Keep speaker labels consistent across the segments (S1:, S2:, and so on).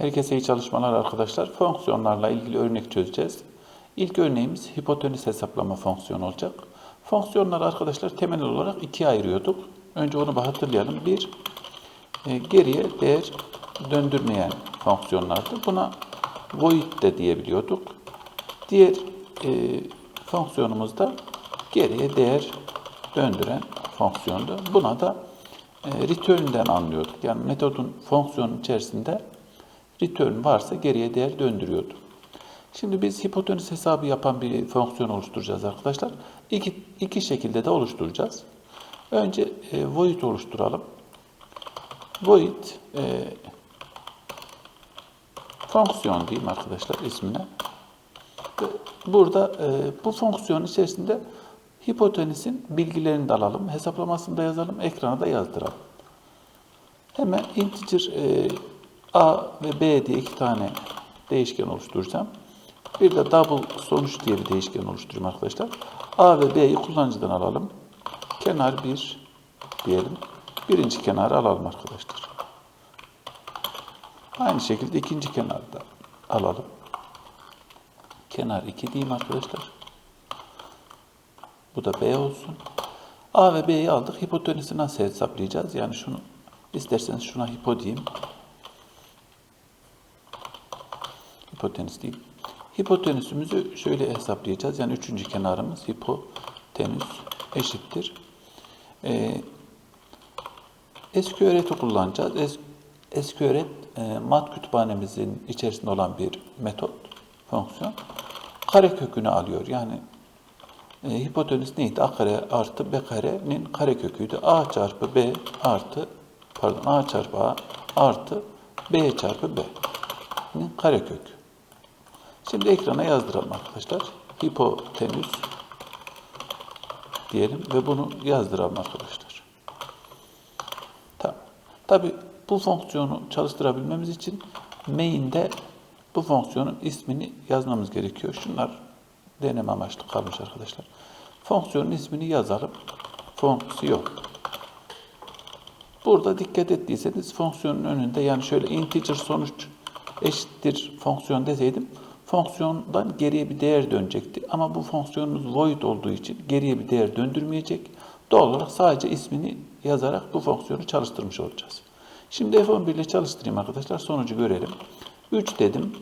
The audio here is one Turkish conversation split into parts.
S1: Herkese iyi çalışmalar arkadaşlar. Fonksiyonlarla ilgili örnek çözeceğiz. İlk örneğimiz hipotenüs hesaplama fonksiyonu olacak. Fonksiyonları arkadaşlar temel olarak ikiye ayırıyorduk. Önce onu bir hatırlayalım. Bir, e, geriye değer döndürmeyen fonksiyonlardı. Buna void de diyebiliyorduk. Diğer e, fonksiyonumuz da geriye değer döndüren fonksiyondu. Buna da e, return'den anlıyorduk. Yani metodun fonksiyonun içerisinde return varsa geriye değer döndürüyordu. Şimdi biz hipotenüs hesabı yapan bir fonksiyon oluşturacağız arkadaşlar. İki, iki şekilde de oluşturacağız. Önce e, void oluşturalım. Void e, fonksiyon diyeyim arkadaşlar ismine. Burada e, bu fonksiyon içerisinde hipotenüsün bilgilerini de alalım. Hesaplamasını da yazalım. Ekrana da yazdıralım. Hemen integer e, a ve b diye iki tane değişken oluşturacağım. Bir de double sonuç diye bir değişken oluşturayım arkadaşlar. a ve b'yi kullanıcıdan alalım. Kenar 1 diyelim. Birinci kenarı alalım arkadaşlar. Aynı şekilde ikinci kenarı da alalım. Kenar 2 diyeyim arkadaşlar. Bu da B olsun. A ve B'yi aldık. Hipotenüsü nasıl hesaplayacağız? Yani şunu isterseniz şuna hipo diyeyim. Hipotenüs diyeyim. Hipotenüsümüzü şöyle hesaplayacağız. Yani üçüncü kenarımız hipotenüs eşittir. Ee, eski öğreti kullanacağız. Es, eski öğret e, mat kütüphanemizin içerisinde olan bir metot, fonksiyon. Kare kökünü alıyor. Yani e, hipotenüs neydi? A kare artı B karenin kare köküydü. A çarpı B artı pardon A çarpı A artı B çarpı B'nin kare kökü. Şimdi ekrana yazdıralım arkadaşlar. Hipotenüs diyelim ve bunu yazdıralım arkadaşlar. Tamam. Tabi bu fonksiyonu çalıştırabilmemiz için main'de bu fonksiyonun ismini yazmamız gerekiyor. Şunlar deneme amaçlı kalmış arkadaşlar. Fonksiyonun ismini yazalım. Fonksiyon. Burada dikkat ettiyseniz fonksiyonun önünde yani şöyle integer sonuç eşittir fonksiyon deseydim fonksiyondan geriye bir değer dönecekti. Ama bu fonksiyonumuz void olduğu için geriye bir değer döndürmeyecek. Doğal olarak sadece ismini yazarak bu fonksiyonu çalıştırmış olacağız. Şimdi F11 ile çalıştırayım arkadaşlar. Sonucu görelim. 3 dedim,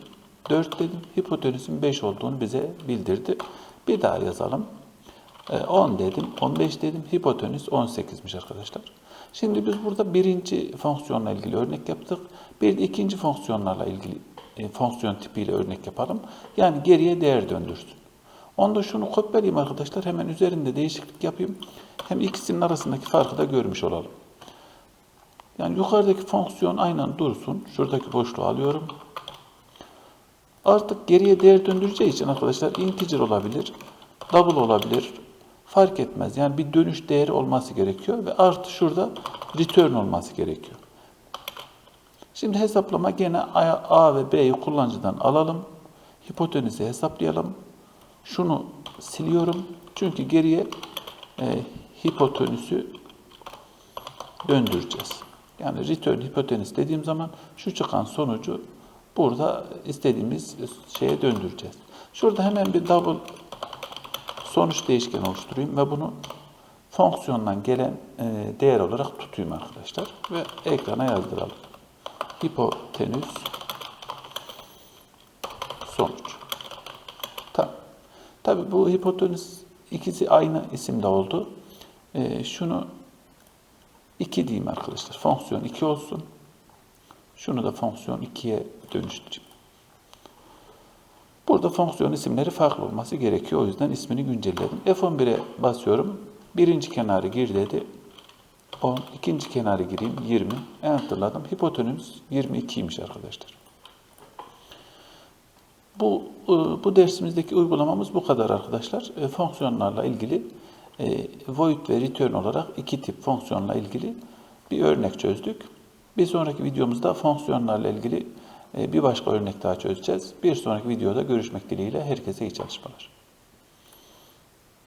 S1: 4 dedim. Hipotenüsün 5 olduğunu bize bildirdi. Bir daha yazalım. 10 dedim, 15 dedim. Hipotenüs 18'miş arkadaşlar. Şimdi biz burada birinci fonksiyonla ilgili örnek yaptık. Bir de ikinci fonksiyonlarla ilgili e, fonksiyon tipiyle örnek yapalım. Yani geriye değer döndürsün. Onda şunu kopyalayayım arkadaşlar. Hemen üzerinde değişiklik yapayım. Hem ikisinin arasındaki farkı da görmüş olalım. Yani yukarıdaki fonksiyon aynen dursun. Şuradaki boşluğu alıyorum. Artık geriye değer döndüreceği için arkadaşlar integer olabilir, double olabilir. Fark etmez. Yani bir dönüş değeri olması gerekiyor ve artı şurada return olması gerekiyor. Şimdi hesaplama gene A, ve B'yi kullanıcıdan alalım. Hipotenüsü hesaplayalım. Şunu siliyorum. Çünkü geriye e, hipotenüsü döndüreceğiz. Yani return hipotenüs dediğim zaman şu çıkan sonucu burada istediğimiz şeye döndüreceğiz. Şurada hemen bir double sonuç değişken oluşturayım ve bunu fonksiyondan gelen e, değer olarak tutayım arkadaşlar ve ekrana yazdıralım. Hipotenüs sonuç. Tamam. Tabi bu hipotenüs ikisi aynı isimde oldu. E, şunu 2 diyeyim arkadaşlar. Fonksiyon 2 olsun. Şunu da fonksiyon 2'ye dönüştüreyim. Burada fonksiyon isimleri farklı olması gerekiyor. O yüzden ismini güncelledim. F11'e basıyorum. Birinci kenarı gir dedi. 10. ikinci kenarı gireyim. 20. Enter'ladım. Hipotenüs 22'ymiş arkadaşlar. Bu e, bu dersimizdeki uygulamamız bu kadar arkadaşlar. E, fonksiyonlarla ilgili e, void ve return olarak iki tip fonksiyonla ilgili bir örnek çözdük. Bir sonraki videomuzda fonksiyonlarla ilgili bir başka örnek daha çözeceğiz. Bir sonraki videoda görüşmek dileğiyle herkese iyi çalışmalar.